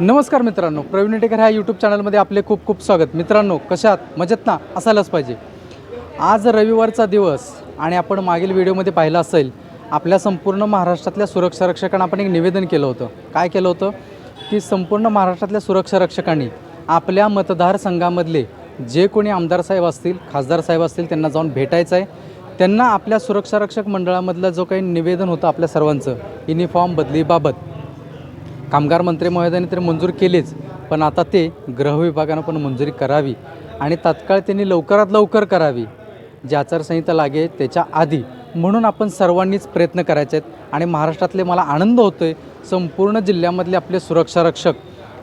नमस्कार मित्रांनो प्रवीण टेकर ह्या यूट्यूब चॅनलमध्ये आपले खूप खूप स्वागत. मित्रांनो कशात मजेत ना? असायलाच पाहिजे. आज रविवारचा दिवस आणि आपण मागील व्हिडिओमध्ये पाहिलं असेल आपल्या संपूर्ण महाराष्ट्रातल्या सुरक्षा रक्षकांना आपण एक निवेदन केलं होतं. काय केलं होतं? की संपूर्ण महाराष्ट्रातल्या सुरक्षा रक्षकांनी आपल्या मतदारसंघामधले जे कोणी आमदार साहेब असतील खासदार साहेब असतील त्यांना जाऊन भेटायचं आहे. त्यांना आपल्या सुरक्षा रक्षक मंडळामधलं जो काही निवेदन होतं आपल्या सर्वांचं युनिफॉर्म बदलीबाबत कामगार मंत्री महोदयाने तर मंजूर केलीच पण आता ते गृह विभागानं पण मंजुरी करावी आणि तात्काळ त्यांनी लवकरात लवकर करावी. जी आचारसंहिता लागे त्याच्या आधी म्हणून आपण सर्वांनीच प्रयत्न करायचे आहेत आणि महाराष्ट्रातले मला आनंद होतो आहे संपूर्ण जिल्ह्यामधले आपले सुरक्षा रक्षक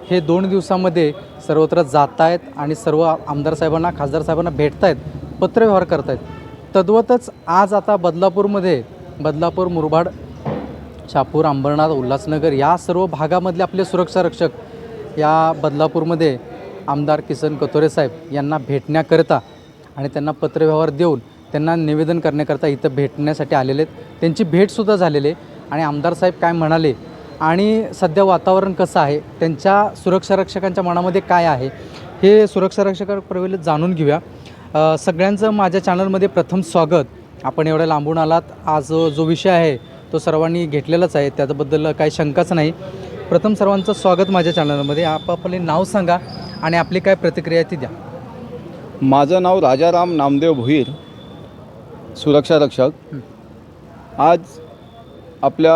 हे दोन दिवसामध्ये सर्वत्र जात आहेत आणि सर्व आमदार साहेबांना खासदार साहेबांना भेटत आहेत पत्रव्यवहार करत आहेत तद्वतच आज आता बदलापूरमध्ये बदलापूर मुरबाड शापूर अंबरनाथ उल्हासनगर या सर्व भागामधले आपले सुरक्षा रक्षक या बदलापूरमध्ये आमदार किसन कथोरे साहेब यांना भेटण्याकरता आणि त्यांना पत्रव्यवहार देऊन त्यांना निवेदन करण्याकरता इथं भेटण्यासाठी आलेले आहेत. त्यांची भेटसुद्धा झालेली आहे. आणि आमदार साहेब काय म्हणाले आणि सध्या वातावरण कसं आहे? त्यांच्या सुरक्षा रक्षकांच्या मनामध्ये काय आहे? हे सुरक्षा रक्षकांप्रवेल जाणून घेऊया. सगळ्यांचं माझ्या चॅनलमध्ये प्रथम स्वागत. आपण एवढ्या लांबून आलात. आज जो विषय आहे तो सर्वांनी घेतलेलाच आहे. त्याबद्दल काही शंकाच नाही. प्रथम सर्वांचं स्वागत माझ्या चॅनलमध्ये आपापले नाव सांगा आणि आपली काय प्रतिक्रिया ती द्या. माझं नाव राजाराम नामदेव भोईर सुरक्षा रक्षक. आज आपल्या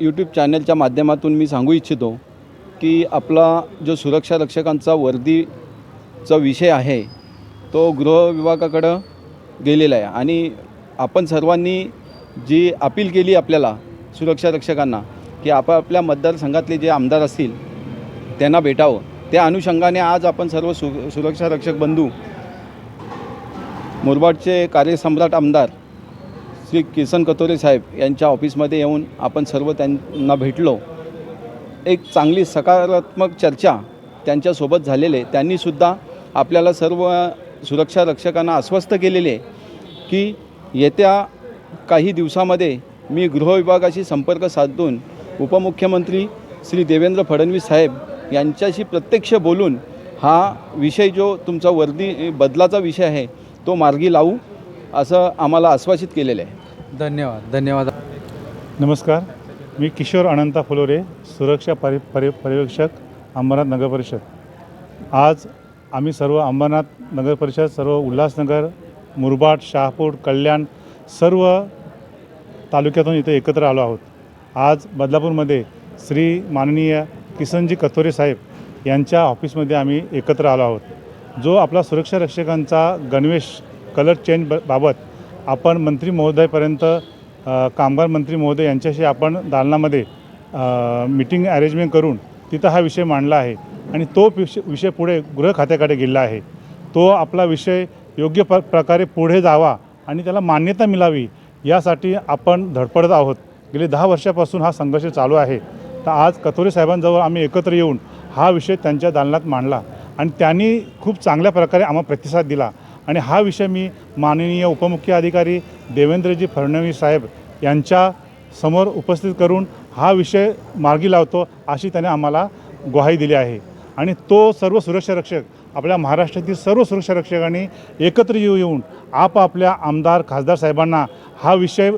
यूट्यूब चॅनलच्या माध्यमातून मी सांगू इच्छितो की आपला जो सुरक्षा रक्षकांचा वर्दीचा विषय आहे तो गृह विभागाकडं गेलेला आहे. आणि आपण सर्वांनी जी अपील केली आपल्याला सुरक्षा रक्षकांना की आपापल्या मतदारसंघातले जे आमदार असतील त्यांना भेटावं. त्या अनुषंगाने आज आपण सर्व सु सुरक्षा रक्षक बंधू मुरबाडचे कार्यसम्राट आमदार श्री किसन कतोरे साहेब यांच्या ऑफिसमध्ये येऊन आपण सर्व त्यांना भेटलो. एक चांगली सकारात्मक चर्चा त्यांच्यासोबत झालेले त्यांनीसुद्धा आपल्याला सर्व सुरक्षा रक्षकांना आश्वस्त केलेले की येत्या काही दिवसामध्ये मी गृहविभागाशी संपर्क साधून उपमुख्यमंत्री श्री देवेंद्र फडणवीस साहेब यांच्याशी प्रत्यक्ष बोलून हा विषय जो तुमचा वर्दी बदलाचा विषय आहे तो मार्गी लावू असं आम्हाला आश्वासित केलेलं आहे. धन्यवाद धन्यवाद. नमस्कार. मी किशोर अनंता फुलोरे सुरक्षा परि परि पर्यवेक्षक अंबरनाथ नगर परिषद. आज आम्ही सर्व अंबरनाथ नगर परिषद सर्व उल्हासनगर मुरबाड शहापूर कल्याण सर्व तालुक्यातून इथे एकत्र आलो आहोत. आज बदलापूरमध्ये श्री माननीय किसनजी कथोरे साहेब यांच्या ऑफिसमध्ये आम्ही एकत्र आलो आहोत. जो आपला सुरक्षा रक्षकांचा गणवेश कलर चेंज ब बाबत आपण मंत्री महोदयपर्यंत कामगार मंत्री महोदय यांच्याशी आपण दालनामध्ये मीटिंग अरेंजमेंट करून तिथं हा विषय मांडला आहे आणि तो विषय विषय पुढे गृह खात्याकडे गेला आहे. तो आपला विषय योग्य प प्रकारे पुढे जावा आणि त्याला मान्यता मिळावी यासाठी आपण धडपडत आहोत. गेले दहा वर्षापासून हा संघर्ष चालू आहे. तर आज कथोरे साहेबांजवळ आम्ही एकत्र येऊन हा विषय त्यांच्या दालनात मांडला आणि त्यांनी खूप चांगल्या प्रकारे आम्हाला प्रतिसाद दिला. आणि हा विषय मी माननीय उपमुख्य अधिकारी देवेंद्रजी फडणवीस साहेब यांच्या समोर उपस्थित करून हा विषय मार्गी लावतो अशी त्याने आम्हाला ग्वाही दिली आहे. आणि तो सर्व सुरक्षा रक्षक आपल्या महाराष्ट्रातील सर्व सुरक्षा रक्षकांनी एकत्र येऊ येऊन आपापल्या आमदार खासदार साहेबांना हा विषय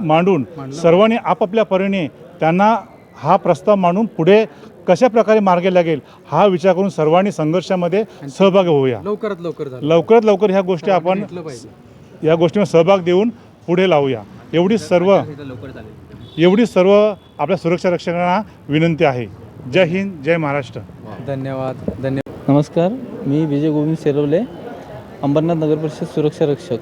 मांडून सर्वांनी आपापल्या परीने त्यांना हा प्रस्ताव मांडून पुढे कशा प्रकारे मार्गे लागेल हा विचार करून सर्वांनी संघर्षामध्ये सहभागी होऊया. लवकरात लवकर झालं. लवकरात लवकर ह्या गोष्टी आपण या गोष्टीवर सहभाग देऊन पुढे लावूया. एवढी सर्व एवढी सर्व आपल्या सुरक्षा रक्षकांना विनंती आहे. जय हिंद जय महाराष्ट्र. धन्यवाद. धन्यवाद. नमस्कार. मी विजय गोविंद सेलवले अंबरनाथ नगर परिषद सुरक्षा रक्षक.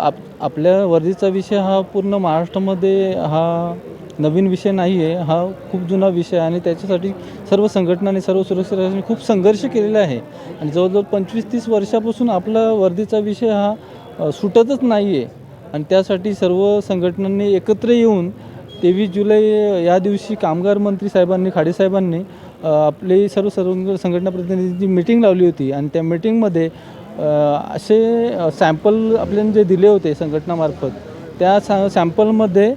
आप आपल्या वर्दीचा विषय हा पूर्ण महाराष्ट्रामध्ये हा नवीन विषय नाही आहे हा खूप जुना विषय आहे आणि त्याच्यासाठी सर्व संघटनांनी सर्व सुरक्षा रक्षकांनी खूप संघर्ष केलेला आहे. आणि जवळजवळ पंचवीस तीस वर्षापासून आपला वर्दीचा विषय हा सुटतच नाही आहे आणि त्यासाठी सर्व संघटनांनी एकत्र येऊन तेवीस जुलै या दिवशी कामगार मंत्री साहेबांनी खाडेसाहेबांनी आपली सर्व सर्व संघटना प्रतिनिधींची मीटिंग लावली होती आणि त्या मीटिंगमध्ये असे सॅम्पल आपल्याने जे दिले होते संघटनामार्फत त्या सा सॅम्पलमध्ये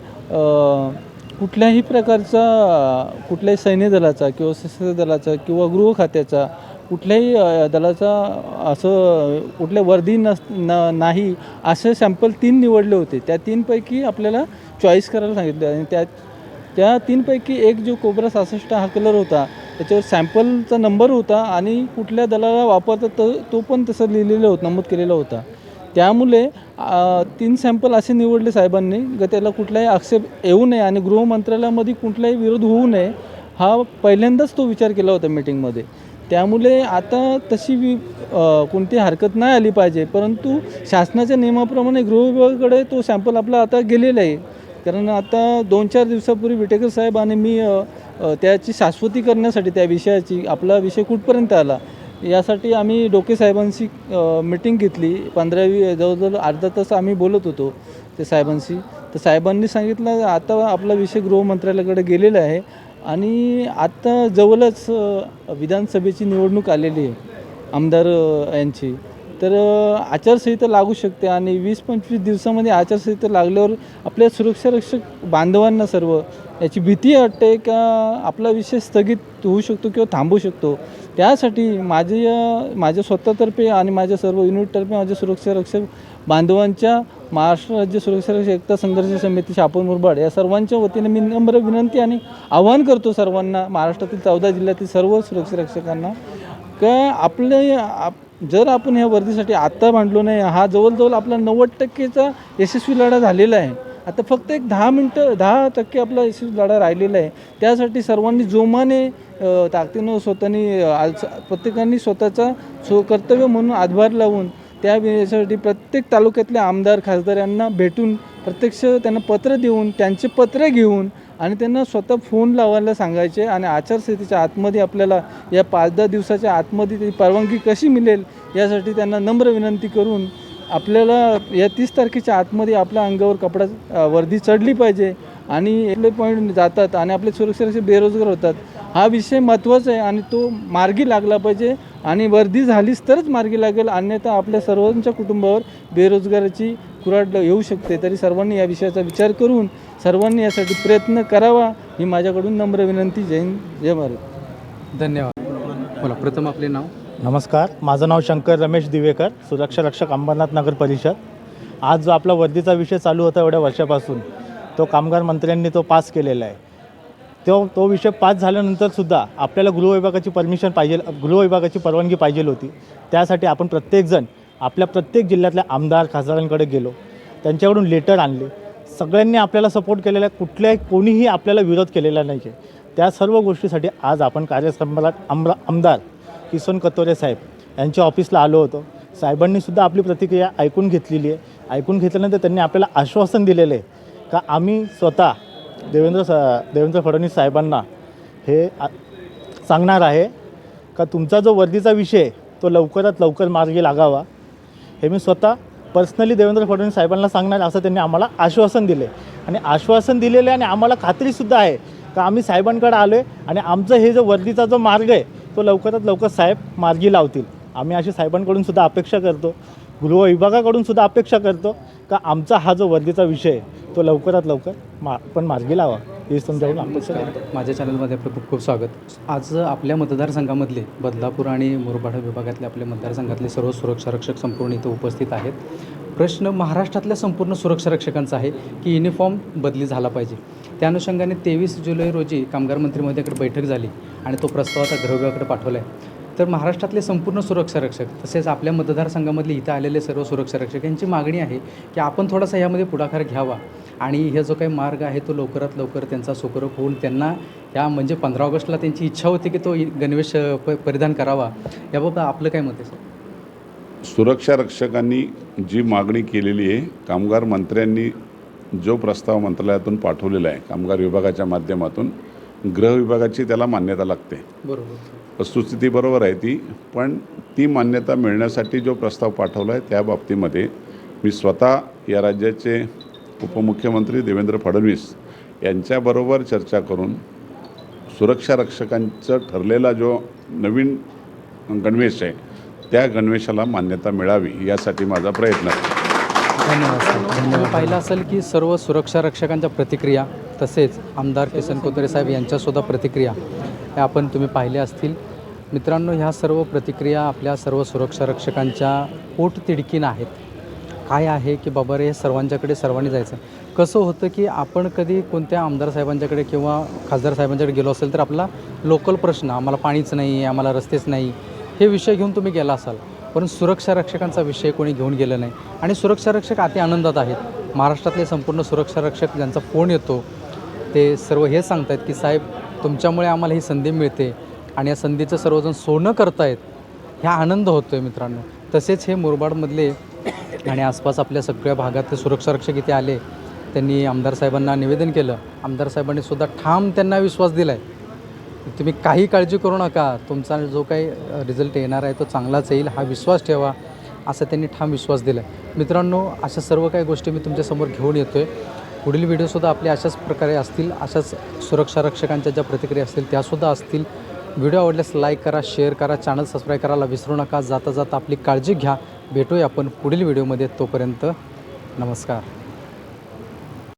कुठल्याही प्रकारचा कुठल्याही सैन्य दलाचा किंवा सशस्त्र दलाचा किंवा गृह खात्याचा कुठल्याही दलाचा असं कुठल्या वर्दी नस न नाही असे सॅम्पल तीन निवडले होते. त्या तीनपैकी आपल्याला चॉईस करायला सांगितले आणि त्या त्या तीनपैकी एक जो कोबरा सहासष्ट हा कलर होता त्याच्यावर सॅम्पलचा नंबर होता आणि कुठल्या दलाला वापरतात तर तो पण तसं लिहिलेलं होतं नमूद केलेला होता. त्यामुळे तीन सॅम्पल असे निवडले साहेबांनी ग त्याला कुठलाही आक्षेप येऊ नये आणि गृहमंत्रालयामध्ये कुठलाही विरोध होऊ नये हा पहिल्यांदाच तो विचार केला होता मीटिंगमध्ये त्यामुळे आता तशी वि कोणती हरकत नाही आली पाहिजे परंतु शासनाच्या नियमाप्रमाणे गृहविभागाकडे तो सॅम्पल आपला आता गेलेला आहे. कारण आता दोन चार दिवसापूर्वी विटेकर साहेब आणि मी त्याची शाश्वती करण्यासाठी त्या विषयाची आपला विषय कुठपर्यंत आला? यासाठी आम्ही डोके साहेबांशी मिटिंग घेतली. पंधरावी जवळजवळ अर्धा तास आम्ही बोलत होतो ते साहेबांशी. तर साहेबांनी सांगितलं आता आपला विषय गृहमंत्रालयाकडे गेलेला आहे आणि आत्ता जवळच विधानसभेची निवडणूक आलेली आहे. आमदार यांची. तर आचारसंहिता लागू शकते आणि वीस पंचवीस दिवसामध्ये आचारसंहिता लागल्यावर आपल्या सुरक्षारक्षक बांधवांना सर्व याची भीती वाटते का आपला विषय स्थगित होऊ शकतो किंवा थांबू शकतो? त्यासाठी माझे माझ्या स्वतःतर्फे आणि माझ्या सर्व युनिटतर्फे माझ्या सुरक्षा रक्षक बांधवांच्या महाराष्ट्र राज्य सुरक्षा रक्षक एकता संघर्ष समिती शापूर मुरबाड या सर्वांच्या वतीने मी नम्र विनंती आणि आवाहन करतो सर्वांना महाराष्ट्रातील चौदा जिल्ह्यातील सर्व सुरक्षारक्षकांना का आपले आप जर आपण ह्या वर्दीसाठी आत्ता भांडलो नाही हा जवळजवळ आपला नव्वद टक्केचा यशस्वी लढा झालेला आहे. आता फक्त एक दहा मिनटं दहा टक्के आपला यशस्वी लढा राहिलेला आहे. त्यासाठी सर्वांनी जोमाने ताकदीनं स्वतःनी आज- प्रत्येकाने स्वतःचा स्व कर्तव्य म्हणून हातभार लावून त्या वेळेसाठी प्रत्येक तालुक्यातल्या आमदार खासदार यांना भेटून प्रत्यक्ष त्यांना पत्र देऊन त्यांचे पत्र घेऊन आणि त्यांना स्वतः फोन लावायला सांगायचे आणि आचारसंहितेच्या आतमध्ये आपल्याला या पाच दहा दिवसाच्या आतमध्ये ती परवानगी कशी मिळेल यासाठी त्यांना नम्र विनंती करून आपल्याला या तीस तारखेच्या आतमध्ये आपल्या अंगावर कपडा वर्दी चढली पाहिजे आणि एकले पॉईंट जातात आणि आपले सुरक्षेचे बेरोजगार होतात. हा विषय महत्त्वाचा आहे आणि तो मार्गी लागला पाहिजे आणि वर्दी झालीच तरच मार्गी लागेल अन्यथा आपल्या सर्वांच्या कुटुंबावर बेरोजगाराची कुराड येऊ शकते तरी सर्वांनी या विषयाचा विचार करून सर्वांनी यासाठी प्रयत्न करावा ही माझ्याकडून नम्र विनंती. जय हिंद जय भारत. धन्यवाद. बोला प्रथम आपले नाव? नमस्कार माझं नाव शंकर रमेश दिवेकर सुरक्षा रक्षक अंबरनाथ नगर परिषद. आज जो आपला वर्दीचा विषय चालू होता एवढ्या वर्षापासून तो कामगार मंत्र्यांनी तो पास केलेला आहे. तो तो विषय पास झाल्यानंतरसुद्धा आपल्याला गृह विभागाची परमिशन पाहिजे गृह विभागाची परवानगी पाहिजे होती. त्यासाठी आपण प्रत्येकजण आपल्या प्रत्येक जिल्ह्यातल्या आमदार खासदारांकडे गेलो. त्यांच्याकडून लेटर आणले. सगळ्यांनी आपल्याला सपोर्ट केलेला आहे. कुठल्याही कोणीही आपल्याला विरोध केलेला नाही आहे त्या सर्व गोष्टीसाठी आज आपण कार्यसंबंधात आमरा आमदार किसन कतोरे साहेब यांच्या ऑफिसला आलो होतो. साहेबांनीसुद्धा आपली प्रतिक्रिया ऐकून घेतलेली आहे. ऐकून घेतल्यानंतर त्यांनी आपल्याला आश्वासन दिलेलं आहे का आम्ही स्वतः देवेंद्र स देवेंद्र फडणवीस साहेबांना हे आ- सांगणार आहे का तुमचा जो वर्दीचा विषय आहे, तो लवकरात लवकर मार्गी लागावा. हे मी स्वतः पर्सनली देवेंद्र फडणवीस साहेबांना सांगणार असं त्यांनी आम्हाला आश्वासन दिले आणि आश्वासन दिलेले आहे आणि आम्हाला खात्रीसुद्धा आहे का आम्ही साहेबांकडे आलो आहे आणि आमचं हे जो वर्दीचा जो मार्ग आहे तो लवकरात लवकर साहेब मार्गी लावतील. आम्ही अशी साहेबांकडून सुद्धा अपेक्षा करतो गृह विभागाकडून सुद्धा अपेक्षा करतो का आमचा हा जो वर्दीचा विषय आहे तो लवकरात लवकर मा पण मार्गी लावा. हीच तुमच्याकडून अपेक्षा माझ्या चॅनलमध्ये आपलं खूप खूप स्वागत. आज आपल्या मतदारसंघामधले बदलापूर आणि मुरबाड विभागातले आपल्या मतदारसंघातले सर्व सुरक्षा रक्षक संपूर्ण इथं उपस्थित आहेत. प्रश्न महाराष्ट्रातल्या संपूर्ण सुरक्षा रक्षकांचा आहे की युनिफॉर्म बदली झाला पाहिजे. त्या अनुषंगाने तेवीस जुलै रोजी कामगार मंत्री महोदयाकडे बैठक झाली आणि तो प्रस्ताव आता गृह विभागाकडे पाठवला आहे तर महाराष्ट्रातले संपूर्ण सुरक्षा रक्षक तसेच आपल्या मतदारसंघामधले इथं आलेले सर्व सुरक्षा रक्षक यांची मागणी आहे की आपण थोडासा यामध्ये पुढाकार घ्यावा. आणि हा जो काही मार्ग आहे तो लवकरात लवकर त्यांचा सुखरूप होऊन त्यांना या म्हणजे पंधरा ऑगस्टला त्यांची इच्छा होती की तो गणवेश प परिधान करावा. याबाबत आपलं काय मत आहे सर? सुरक्षा रक्षकांनी जी मागणी केलेली आहे कामगार मंत्र्यांनी जो प्रस्ताव मंत्रालयातून पाठवलेला आहे कामगार विभागाच्या माध्यमातून गृह विभागाची त्याला मान्यता लागते. बरोबर. वस्तुस्थिती बरोबर आहे ती पण ती मान्यता मिळण्यासाठी जो प्रस्ताव पाठवला आहे त्या बाबतीमध्ये मी स्वतः या राज्याचे उपमुख्यमंत्री देवेंद्र फडणवीस यांच्याबरोबर चर्चा करून सुरक्षा रक्षकांचं ठरलेला जो नवीन गणवेश आहे त्या गणवेशाला मान्यता मिळावी यासाठी माझा प्रयत्न आहे. धन्यवाद पाहिलं असेल की सर्व सुरक्षा रक्षकांच्या प्रतिक्रिया तसेच आमदार किसन कोतरे साहेब यांच्यासुद्धा प्रतिक्रिया या आपण तुम्ही पाहिल्या असतील. मित्रांनो ह्या सर्व प्रतिक्रिया आपल्या सर्व सुरक्षा रक्षकांच्या पोटतिडकीन आहेत. काय आहे की बाबा रे सर्वांच्याकडे सर्वांनी जायचं. कसं होतं की आपण कधी कोणत्या आमदार साहेबांच्याकडे किंवा खासदार साहेबांच्याकडे गेलो असेल तर आपला लोकल प्रश्न आम्हाला पाणीच नाही आम्हाला रस्तेच नाही हे विषय घेऊन तुम्ही गेला असाल. पण सुरक्षा रक्षकांचा विषय कोणी घेऊन गेलं नाही. आणि सुरक्षा रक्षक अति आनंदात आहेत. महाराष्ट्रातले संपूर्ण सुरक्षा रक्षक ज्यांचा फोन येतो ते सर्व हे सांगतायत की साहेब तुमच्यामुळे आम्हाला ही संधी मिळते आणि या संधीचं सर्वजण सोनं करतायत ह्या आनंद होतो आहे मित्रांनो. तसेच हे मुरबाडमधले आणि आसपास आपल्या सगळ्या भागातले सुरक्षा रक्षक इथे आले त्यांनी आमदार साहेबांना निवेदन केलं. आमदार साहेबांनी सुद्धा ठाम त्यांना विश्वास दिला आहे तुम्ही काही काळजी करू नका तुमचा जो काही रिझल्ट येणार आहे तो चांगलाच येईल हा विश्वास ठेवा असं त्यांनी ठाम विश्वास दिला आहे मित्रांनो अशा सर्व काही गोष्टी मी तुमच्यासमोर घेऊन येतो आहे पुढील व्हिडिओसुद्धा आपले अशाच प्रकारे असतील अशाच सुरक्षा रक्षकांच्या ज्या प्रतिक्रिया असतील त्यासुद्धा असतील. व्हिडिओ आवडल्यास लाईक करा शेअर करा चॅनल सबस्क्राईब करायला विसरू नका. जाता जाता आपली काळजी घ्या. भेटूया आपण पुढील व्हिडिओमध्ये तोपर्यंत नमस्कार.